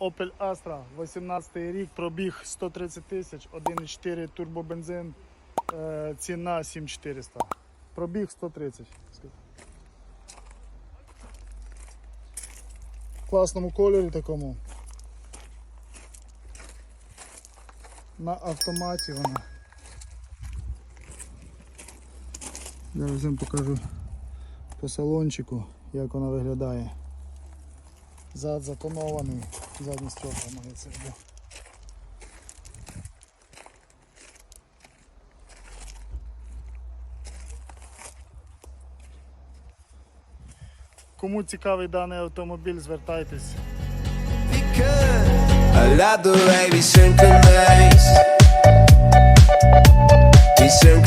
Opel Astra, 18 рік, пробіг 130 тисяч, 1,4 турбобензин, е, ціна 7400. Пробіг 130. В класному кольорі такому. На автоматі вона. Зараз вам покажу по салончику, як вона виглядає. Зад затонований, задні стекла має це йде. Кому цікавий даний автомобіль, звертайтесь. I love the way we synchronize. We synchronize.